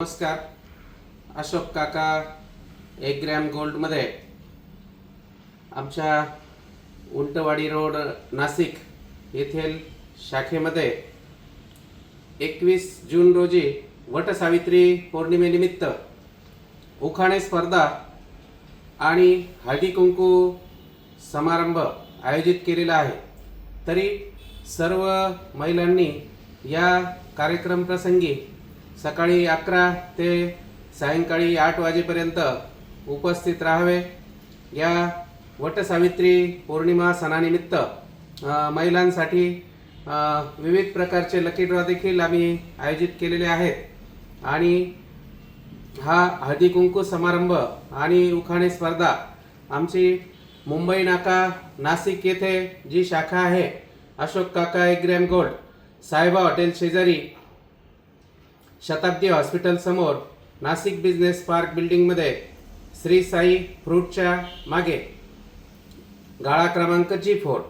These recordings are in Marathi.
नमस्कार. अशोक काका एक ग्रॅम गोल्डमध्ये. आमच्या उंटवाडी रोड नाशिक येथील शाखेमध्ये एकवीस जून रोजी वटसावित्री पौर्णिमेनिमित्त उखाणे स्पर्धा आणि हळदी कुंकू समारंभ आयोजित केलेला आहे. तरी सर्व महिलांनी या कार्यक्रम प्रसंगी सकाळी अकरा ते सायंकाळी आठ वाजेपर्यंत उपस्थित राहावे. या वटसावित्री पौर्णिमा सणानिमित्त महिलांसाठी विविध प्रकारचे लकी ड्रॉ देखील आम्ही आयोजित केलेले आहेत. आणि हा हळदी कुंकू समारंभ आणि उखाणे स्पर्धा आमची मुंबई नाका नाशिक येथे जी शाखा आहे अशोक काका एग्रॅम गोल्ड साहेबा हॉटेल शेजारी शताब्दी हॉस्पिटलसमोर नाशिक बिझनेस पार्क बिल्डिंगमध्ये श्री साई फ्रूटच्या मागे. गाळा क्रमांक जी फोर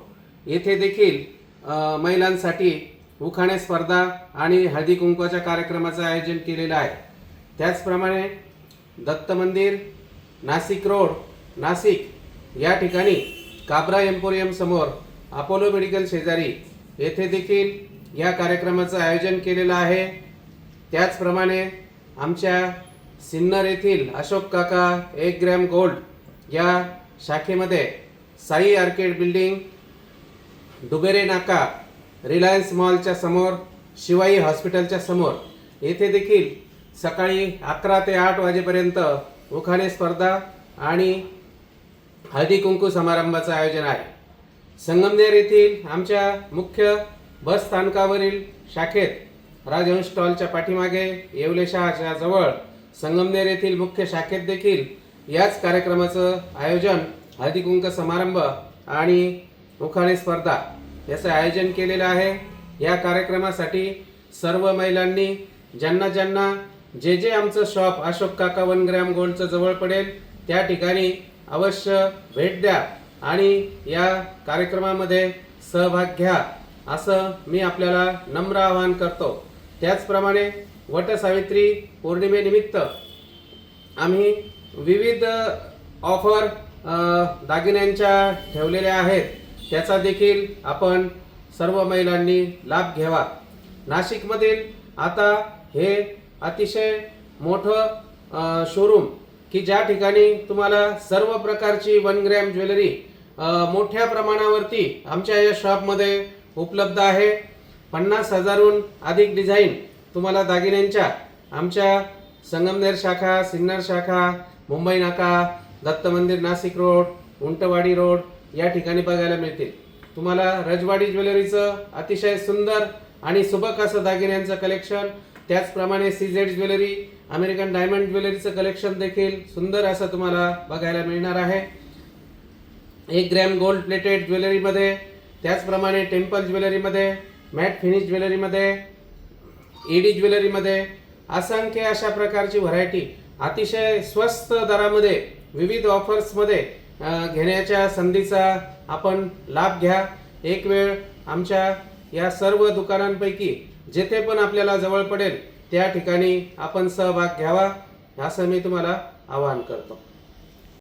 येथे देखील महिलांसाठी उखाणे स्पर्धा आणि हळदी कुंकवाच्या कार्यक्रमाचं आयोजन केलेलं आहे. त्याचप्रमाणे दत्त मंदिर नाशिक रोड नाशिक या ठिकाणी काब्रा एम्पोरियमसमोर अपोलो मेडिकल शेजारी येथे देखील या कार्यक्रमाचं आयोजन केलेलं आहे. त्याचप्रमाणे आमच्या सिन्नर येथील अशोक काका एक ग्रॅम गोल्ड या शाखेमध्ये Sai arcade building Dubere Naka Reliance मॉलच्या समोर शिवाई हॉस्पिटलच्या समोर. येथे देखील सकाळी अकरा ते आठ वाजेपर्यंत उखाणे स्पर्धा आणि हळदी कुंकू समारंभाचं आयोजन आहे. संगमनेर येथील आमच्या मुख्य बस स्थानकावरील शाखेत राजहंस स्टॉलच्या पाठीमागे येवले शहाच्या जवळ संगमनेर येथील मुख्य शाखेत देखील याच कार्यक्रमाचं आयोजन हळदीकुंक समारंभ आणि उखाणे स्पर्धा याचं आयोजन केलेलं आहे. या कार्यक्रमासाठी सर्व महिलांनी ज्यांना ज्यांना जे जे आमचं शॉप अशोक काका वन ग्रॅम गोल्डचं जवळ पडेल त्या ठिकाणी अवश्य भेट द्या आणि या कार्यक्रमामध्ये सहभाग घ्या असं मी आपल्याला नम्र आवाहन करतो. त्याचप्रमाणे वटसावित्री पौर्णिमेनिमित्त आम्ही विविध ऑफर दागिन्यांच्या ठेवलेल्या आहेत. त्याचा देखील आपण सर्व महिलांनी लाभ घ्यावा. नाशिकमधील आता हे अतिशय मोठं शोरूम की ज्या ठिकाणी तुम्हाला सर्व प्रकारची वन ग्रॅम ज्वेलरी मोठ्या प्रमाणावरती आमच्या या शॉपमध्ये उपलब्ध आहे. पन्नास हजारहून अधिक डिझाईन तुम्हाला दागिन्यांच्या आमच्या संगमनेर शाखा सिन्नर शाखा मुंबई नाका दत्त मंदिर नाशिक रोड उंटवाडी रोड या ठिकाणी बघायला मिळतील. तुम्हाला रजवाडी ज्वेलरीचं अतिशय सुंदर आणि सुबक असं दागिन्यांचं कलेक्शन त्याचप्रमाणे सीझेड ज्वेलरी अमेरिकन डायमंड ज्वेलरीचं कलेक्शन देखील सुंदर असं तुम्हाला बघायला मिळणार आहे. एक ग्रॅम गोल्ड प्लेटेड ज्वेलरीमध्ये त्याचप्रमाणे टेम्पल ज्वेलरीमध्ये मॅट फिनिश ज्वेलरीमध्ये ईडी ज्वेलरीमध्ये असंख्य अशा प्रकारची व्हरायटी अतिशय स्वस्त दरामध्ये विविध ऑफर्समध्ये घेण्याच्या संधीचा आपण लाभ घ्या. एक वेळ आमच्या या सर्व दुकानांपैकी जेथे पण आपल्याला जवळ पडेल त्या ठिकाणी आपण सहभाग घ्यावा असं मी तुम्हाला आवाहन करतो.